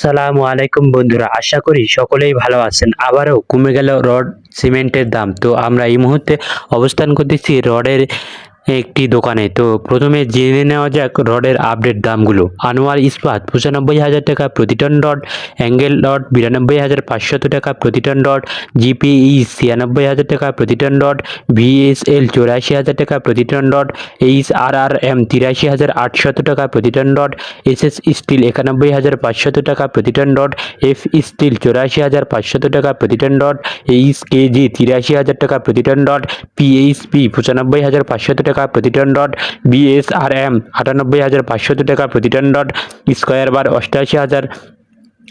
সালামু আলাইকুম বন্ধুরা, আশা করি সকলেই ভালো আছেন। আবারও কমে গেল রড সিমেন্টের দাম। তো আমরা এই মুহূর্তে অবস্থান করতেছি রডের একটি দোকানে। তো প্রথমে জেনে নেওয়া যাক রডের আপডেট দামগুলো। আনোয়ার ইস্পাত, পঁচানব্বই হাজার টাকা প্রতি টন রড। অ্যাঙ্গেল রড, বিরানব্বই হাজার পাঁচশত টাকা প্রতি টন রড। জিপিই, ছিয়ানব্বই হাজার টাকা প্রতি টন রড। ভিএসএল, চৌরাশি হাজার টাকা প্রতি ton rod. H R R M তিরাশি হাজার আটশত টাকা প্রতি ton rod. S S steel, একানব্বই হাজার পাঁচশত টাকা প্রতি টন রড। এফ স্টিল, চৌরাশি হাজার পাঁচশত টাকা প্রতি টন রড। এইচ কেজি তিরাশি হাজার টাকা প্রতি টন রড। পিএইচপি, পঁচানব্বই হাজার পাঁচশত টাকা প্রতি টন ডট বিএসআরএম আটানব্বই হাজার পাঁচশত টাকা প্রতি টন ডট স্কোয়ার বার অষ্টআশি হাজার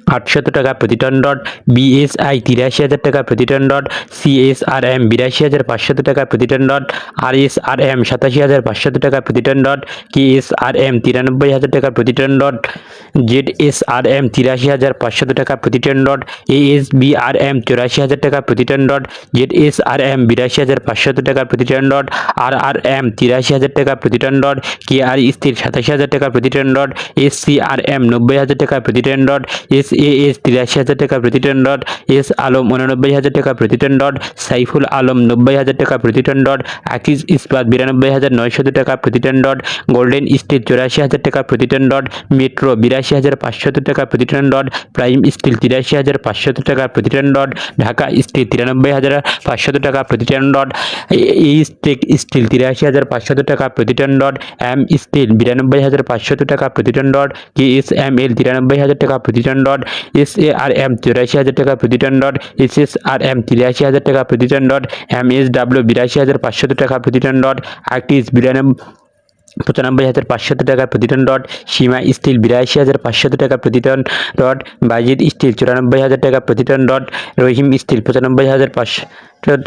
আটশত টাকা প্রতি টন রড বিএসআই তিরাশি হাজার টাকা প্রতি টন রড সিএসআরএম বিরাশি হাজার পাঁচশত টাকা প্রতি টন রড আরএসআরএম সাতাশি হাজার পাঁচশত টাকা প্রতি টন রড কেএসআরএম তিরানব্বই হাজার টাকা প্রতি টন রড জেডএসআরএম তিরাশি হাজার পাঁচশত টাকা প্রতি টন রড এএসবিআরএম চৌরাশি হাজার টাকা প্রতি টন রড জেডএসআরএম বিরাশি হাজার পাঁচশত টাকা প্রতি টন রড আরআরএম তিরাশি হাজার টাকা প্রতি টন রড কেআর স্থির সাতাশি হাজার টাকা প্রতি টন রড এসসিআরএম নব্বই হাজার টাকা প্রতি ton rod S A S তিরাশি হাজার টাকা প্রতি টন রড এস আলম উননব্বই হাজার টাকা প্রতি টন রড সাইফুল আলম নব্বই হাজার টাকা প্রতি টন রড আকিজ ইস্পাত বিরানব্বই হাজার নয়শত টাকা প্রতি টন রড গোল্ডেন স্টিল চৌরাশি হাজার টাকা প্রতি টন রড মেট্রো বিরাশি হাজার পাঁচশত টাকা প্রতি টন রড প্রাইম স্টিল তিরাশি হাজার পাঁচশত টাকা প্রতি টন রড ঢাকা স্টিল তিরানব্বই হাজার পাঁচশত টাকা প্রতি টন রড এই স্টেক স্টিল তিরাশি হাজার পাঁচশত টাকা প্রতি টন রড এম স্টিল বিরানব্বই হাজার পাঁচশত টাকা প্রতি ton rod K S M L তিরানব্বই হাজার টাকা প্রতি ton rod S A R M চুরাশি হাজার টাকা প্রতি ton rod S S R M তিরাশি হাজার টাকা প্রতি ton rod M S W বিরাশি হাজার পাঁচশত টাকা প্রতি টন রড আর্টিস বিরানব্বই, পঁচানব্বই হাজার পাঁচশত টাকা প্রতি টন ডট সীমা স্টিল বিরাশি হাজার পাঁচশত টাকা প্রতি টন ডট বাজিদ স্টিল চুরানব্বই হাজার টাকা প্রতি টন ডট রহিম স্টিল পঁচানব্বই হাজার পাঁচশো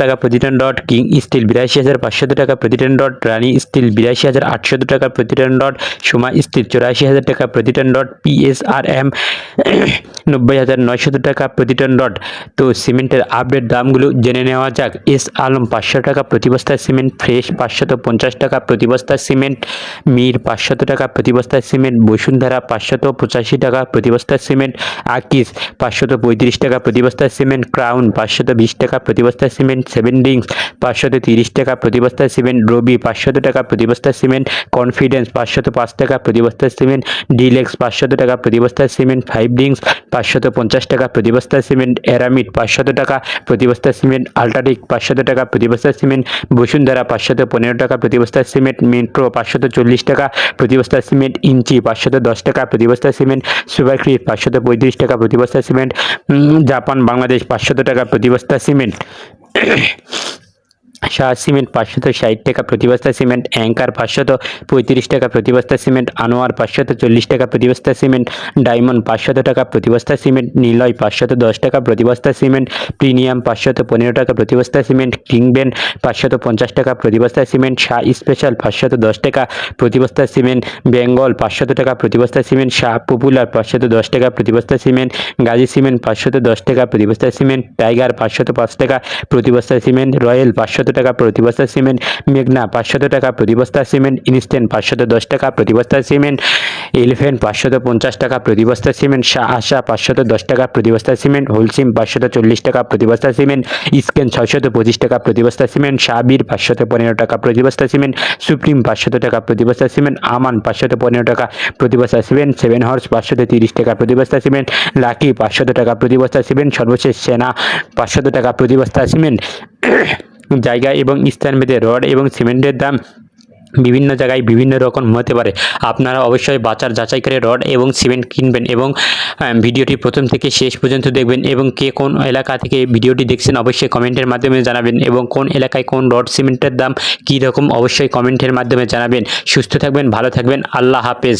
টাকা প্রতি টন রড কিং স্টিল বিরাশি হাজার পাঁচশত টাকা প্রতি টন রড রানী স্টিল বিরাশি হাজার আটশত টাকা প্রতি টন রড সোমা স্টিল চৌরাশি হাজার টাকা প্রতি টন রড পিএসআরএম নব্বই হাজার নয়শত টাকা প্রতি টন রড তো সিমেন্টের আপডেট দামগুলো জেনে নেওয়া যাক। এস আলম পাঁচশো টাকা প্রতি বস্তা সিমেন্ট, ফ্রেশ পাঁচশত পঞ্চাশ টাকা প্রতি বস্তা সিমেন্ট, মীর পাঁচশত টাকা প্রতি বস্তা সিমেন্ট, বসুন্ধরা পাঁচশত পঁচাশি টাকা প্রতি বস্তা সিমেন্ট, আকিস পাঁচশত পঁয়ত্রিশ টাকা প্রতি বস্তা সিমেন্ট, ক্রাউন পাঁচশত বিশ টাকা প্রতি বস্তা সিমেন্ট। সেভেন রিংস পাঁচশত তিরিশ টাকা প্রতি বস্তা সিমেন্ট রবি পাঁচশত টাকা প্রতি বস্তা সিমেন্ট কনফিডেন্স পাঁচশত পাঁচ টাকা প্রতি বস্তা সিমেন্ট ডিলেক্স পাঁচশত টাকা প্রতি বস্তা সিমেন্ট ফাইভ রিংস পাঁচশত পঞ্চাশ টাকা প্রতি বস্তা সিমেন্ট অ্যারামিড পাঁচশত টাকা প্রতি বস্তা সিমেন্ট আল্ট্রাটেক পাঁচশত টাকা প্রতি বস্তা সিমেন্ট বসুন্ধরা পাঁচশত পনেরো টাকা প্রতি বস্তা সিমেন্ট মেট্রো পাঁচশত চল্লিশ টাকা প্রতি বস্তা সিমেন্ট ইঞ্চি পাঁচশত দশ টাকা প্রতি বস্তা সিমেন্ট সুপারক্রিপ পাঁচশত পঁয়ত্রিশ টাকা প্রতি বস্তা সিমেন্ট জাপান বাংলাদেশ পাঁচশত টাকা প্রতি বস্তা সিমেন্ট Yeah. শাহ সিমেন্ট পাঁচশত ষাট টাকা প্রতি বস্তা সিমেন্ট অ্যাঙ্কার পাঁচশত পঁয়ত্রিশ টাকা প্রতি বস্তা সিমেন্ট আনোয়ার পাঁচশত চল্লিশ টাকা প্রতি বস্তা সিমেন্ট ডায়মন্ড পাঁচশত টাকা প্রতি বস্তা সিমেন্ট নিলয় পাঁচশত দশ টাকা প্রতি বস্তা সিমেন্ট প্রিমিয়াম পাঁচশত পনেরো টাকা প্রতি বস্তা সিমেন্ট কিংবেন পাঁচশত পঞ্চাশ টাকা প্রতি বস্তা সিমেন্ট শাহ স্পেশাল পাঁচশত দশ টাকা প্রতি বস্তা সিমেন্ট বেঙ্গল পাঁচশত টাকা প্রতি বস্তা সিমেন্ট শাহ পপুলার পাঁচশত দশ টাকা প্রতি বস্তা সিমেন্ট গাজী সিমেন্ট পাঁচশত দশ টাকা প্রতি বস্তা সিমেন্ট টাইগার পাঁচশত পাঁচ টাকা প্রতি বস্তা সিমেন্ট রয়্যাল পাঁচশত টাকা প্রতি বস্তা সিমেন্ট মেঘনা পাঁচশত টাকা প্রতি বস্তা সিমেন্ট ইনস্ট্যান্ট পাঁচশত দশ টাকা প্রতি বস্তা সিমেন্ট এলিফেন্ট পাঁচশত পঞ্চাশ টাকা প্রতি বস্তা সিমেন্ট শাহ আশা পাঁচশত দশ টাকা প্রতি বস্তা সিমেন্ট হোলসিম পাঁচশত চল্লিশ টাকা প্রতি বস্তা সিমেন্ট স্কেন ছয়শত পঁচিশ টাকা প্রতি বস্তা সিমেন্ট শাহবীর পাঁচশত পনেরো টাকা প্রতি বস্তা সিমেন্ট সুপ্রিম পাঁচশত টাকা প্রতি বস্তা সিমেন্ট আমান পাঁচশত পনেরো টাকা প্রতি বস্তা সিমেন্ট সেভেন হর্স পাঁচশত তিরিশ টাকা প্রতি বস্তা সিমেন্ট লাকি পাঁচশত টাকা প্রতি বস্তা সিমেন্ট সর্বশেষ সেনা পাঁচশত টাকা প্রতি বস্তা সিমেন্ট জায়গা এবং স্থানভেদে রড এবং সিমেন্টের দাম বিভিন্ন জায়গায় বিভিন্ন রকম হতে পারে। আপনারা অবশ্যই বাজার যাচাই করে রড এবং সিমেন্ট কিনবেন এবং ভিডিওটি প্রথম থেকে শেষ পর্যন্ত দেখবেন এবং কে কোন এলাকা থেকে ভিডিওটি দেখছেন অবশ্যই কমেন্টের মাধ্যমে জানাবেন এবং কোন এলাকায় কোন রড সিমেন্টের দাম কী রকম অবশ্যই কমেন্টের মাধ্যমে জানাবেন। সুস্থ থাকবেন, ভালো থাকবেন, আল্লাহ হাফেজ।